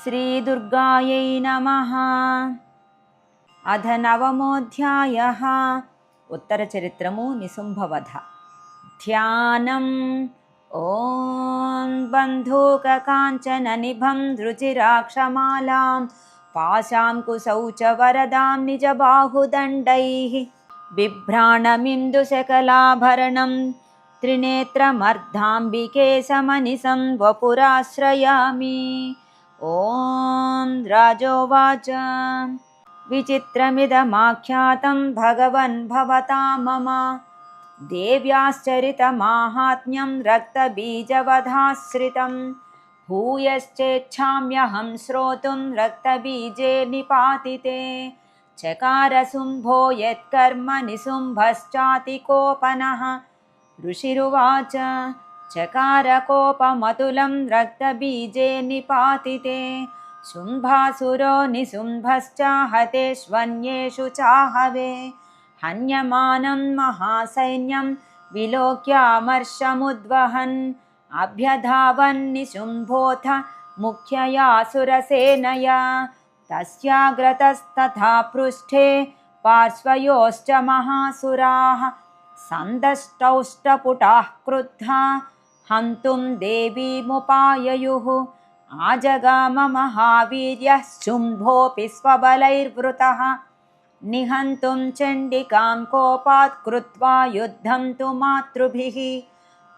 श्रीदुर्गायै नमः। अध नवमोऽध्यायः। उत्तरचरित्रमु निसुम्भवध ध्यानम्। ॐ बन्धूककाञ्चननिभं रुचिराक्षमालां पाशां कुशौ च वरदां निजबाहुदण्डैः। बिभ्राणमिन्दुशकलाभरणं त्रिनेत्रमर्धाम्बिके समनिसं वपुराश्रयामि ॐ राजोवाच। विचित्रमिदमाख्यातं भगवन् भवता मम। देव्याश्चरितमाहात्म्यं रक्तबीजवधाश्रितं। भूयश्चेच्छाम्यहं श्रोतुं रक्तबीजे निपातिते चकारशुम्भो यत्कर्म निशुम्भश्चातिकोपनः ऋषिरुवाच चकारकोपमतुलं रक्तबीजे निपातिते शुम्भासुरो निशुम्भश्चाहतेष्वन्येषु चाहवे। हन्यमानं महासैन्यं विलोक्यामर्षमुद्वहन्। अभ्यधावन्निशुम्भोऽथ मुख्यया सुरसेनया तस्याग्रतस्तथा पृष्ठे पार्श्वयोश्च महासुराः। सन्दष्टौष्टपुटाः क्रुद्धा हन्तुं देवीमुपाययुः आजगाममहावीर्यः शुम्भोऽपि स्वबलैर्वृतः। निहन्तुं चण्डिकां कोपात् कृत्वा युद्धं तु मातृभिः।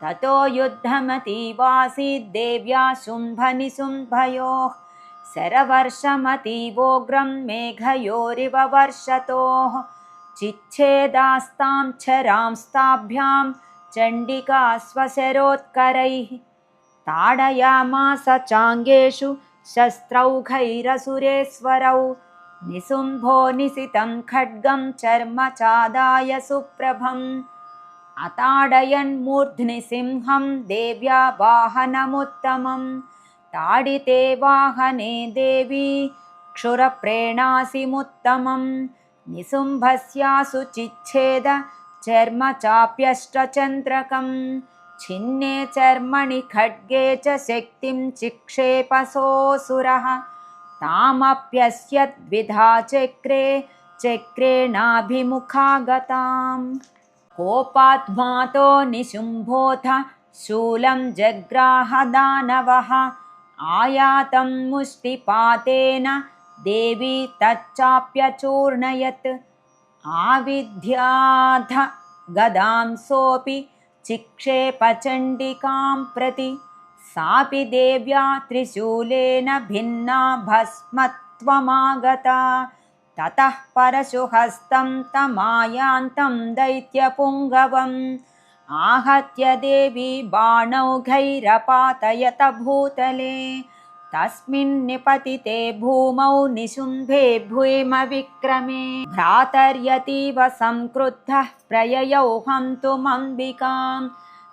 ततो युद्धमतीवासीद्देव्या शुम्भनिशुम्भयोः। शरवर्षमतीवोग्रं मेघयोरिव वर्षतोः। चिच्छेदास्तां चण्डिका स्वशरोत्करैः ताडयामास चाङ्गेषु शस्त्रौघैरसुरेश्वरौ निशुम्भो निशितं खड्गं चर्म चादाय सुप्रभम्। अताडयन्मूर्ध्नि सिंहं देव्या वाहनमुत्तमं ताडिते वाहने देवी क्षुरप्रेणासिमुत्तमं निशुम्भस्यासु चिच्छेद चर्म चाप्यष्टचन्द्रकं। छिन्ने चर्मणि खड्गे च शक्तिं चिक्षेपसोऽसुरः तामप्यस्यद्विधा चक्रे चक्रेणाभिमुखा गताम् कोपात्मातो निशुम्भोऽथ शूलं जग्राहदानवः। आयातं मुष्टिपातेन देवी तच्चाप्यचूर्णयत् आविद्याथ गदां सोऽपि चिक्षेपचण्डिकां प्रति सापि देव्या त्रिशूलेन भिन्ना भस्मत्वमागता। ततः परशुहस्तं तमायान्तं दैत्यपुङ्गवम् आहत्य देवी बाणौघैरपातयत भूतले तस्मिन् निपतिते भूमौ निशुम्भे भूमविक्रमे भ्रातर्यतीव संक्रुद्धः प्रययौ हन्तुमम्बिकां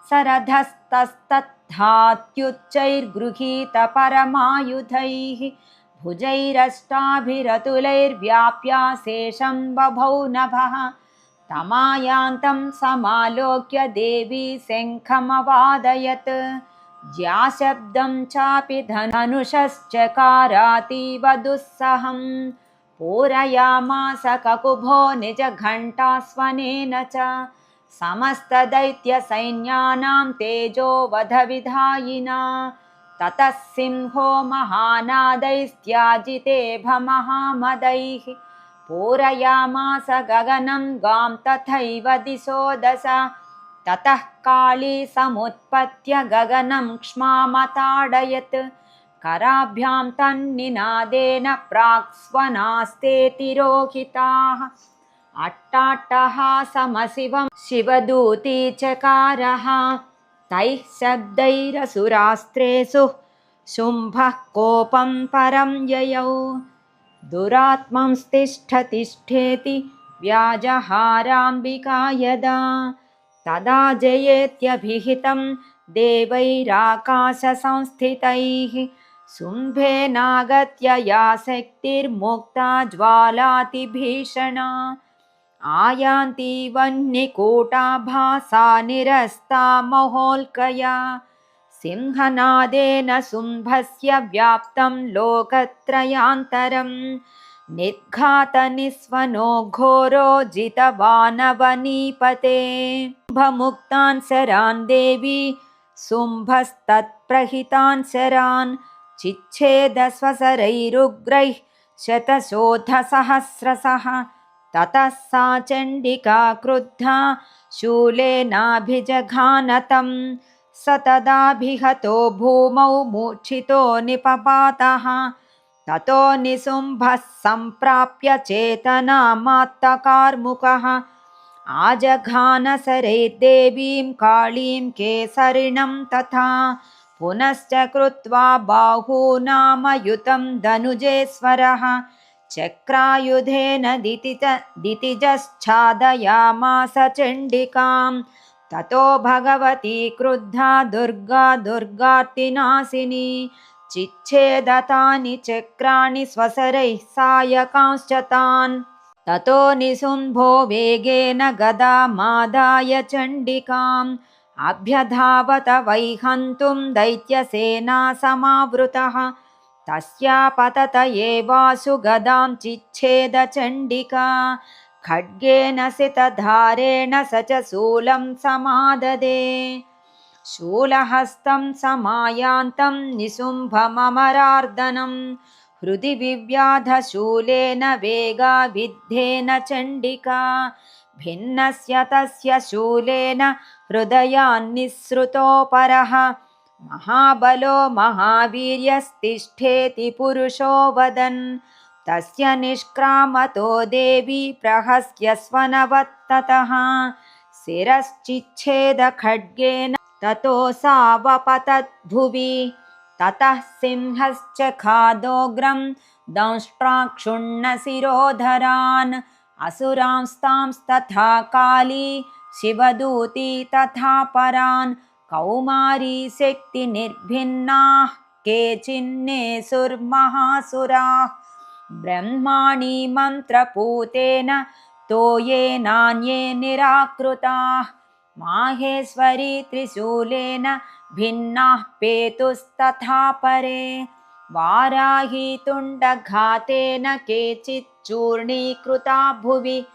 सरधस्तस्तत्थात्युच्चैर्गृहीतपरमायुधैः भुजैरष्टाभिरतुलैर्व्याप्याशेषं बभौ नभः। तमायान्तं समालोक्य देवी शङ्खमवादयत् ज्याशब्दं चापि धनुषश्चकारातीव दुःसहं पूरयामास ककुभो निजघण्टास्वनेन च। समस्तदैत्यसैन्यानां तेजोवधविधायिना। ततः सिंहो महानादैस्त्याजितेभमहामदैः पूरयामास गगनं गां तथैव दिशो दश ततः काली समुत्पत्य गगनं क्ष्मामताडयत्। कराभ्यां तन्निनादेन प्राक्स्वनास्ते तिरोहिताः। अट्टाट्टहासमशिवं शिवदूती चकारः। तैः शब्दैरसुरास्त्रेषु शुम्भः कोपं परं ययौ। दुरात्मंस्तिष्ठतिष्ठेति व्याजहाराम्बिका यदा तदा जयेत्यभिहितं देवैराकाशसंस्थितैः शुम्भेनागत्य या शक्तिर्मुक्ता ज्वालातिभीषणा। आयान्ति वह्निकूटाभासा निरस्ता महोल्कया। सिंहनादेन शुम्भस्य व्याप्तं लोकत्रयान्तरम् निर्घातनिस्वनो घोरो जितवानवनीपते शुम्भमुक्तान् शरान् देवी शुम्भस्तत्प्रहितान् शरान् चिच्छेदस्वसरैरुग्रैः शतशोधसहस्रशः ततः सा चण्डिका क्रुद्धा शूलेनाभिजघानतं स तदाभिहतो भूमौ मूर्छितो निपपातः ततो निशुम्भः सम्प्राप्य चेतनामात्तकार्मुकः आजघानसरैर्देवीं काळीं केसरिणं तथा पुनश्च कृत्वा बाहूनामयुतं धनुजेश्वरः चक्रायुधेन दितिजश्छादयामास चण्डिकां। ततो भगवती क्रुद्धा दुर्गा दुर्गार्तिनाशिनी चिच्छेदतानि चक्राणि स्वसरैः सायकांश्च तान् ततो निशुम्भो वेगेन गदामादाय चण्डिकाम् अभ्यधावत वैहन्तुं दैत्यसेना समावृतः तस्यापतत एवासु गदां चिच्छेदचण्डिका खड्गेन सितधारेण स च शूलं समाददे शूलहस्तं समायान्तं निशुम्भममरार्दनं हृदि विव्याधशूलेन वेगाविद्धेन चण्डिका भिन्नस्य तस्य शूलेन हृदयान्निःसृतोपरः महाबलो महावीर्यस्तिष्ठेति पुरुषो वदन् तस्य निष्क्रामतो देवी प्रहस्यस्वनवत्ततः शिरश्चिच्छेदखड्गेन ततो सावपतद्भुवि ततः सिंहश्च खादोग्रं दंष्ट्राक्षुण्णशिरोधरान् असुरांस्तांस्तथा काली शिवदूती तथा परान् कौमारी शक्तिनिर्भिन्नाः केचिन्नेसुर्महासुराः ब्रह्माणि मन्त्रपूतेन तोये नान्ये निराकृताः। माहेश्वरी त्रिशूलेन भिन्नाः पेतुस्तथा परे। वाराही तुण्डघातेन केचिच्चूर्णीकृता भुवि।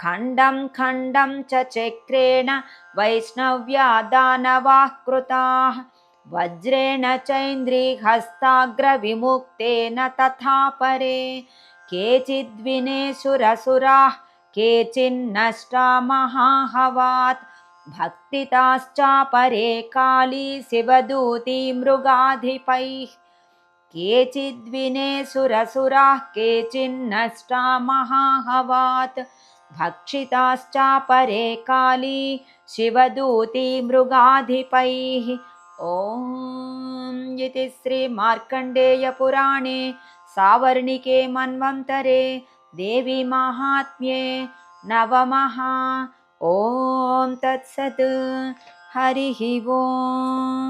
खण्डं खण्डं च चक्रेण वैष्णव्या दानवाः कृताः। वज्रेण चैन्द्रीहस्ताग्रविमुक्तेन तथा परे। केचिद्विनेशुरसुराः केचिन्नष्टा महाहवात् भक्तिताश्चापरे काली शिवदूती मृगाधिपैः केचिद्विनेशुरसुराः केचिन्नष्टा महाहवात्। भक्षिताश्चापरे काली शिवदूती मृगाधिपैः। ॐ इति श्रीमार्कण्डेयपुराणे सावर्णिके मन्वन्तरे देवी माहात्म्ये नवमः ॐ तत्सत् हरिः ओम्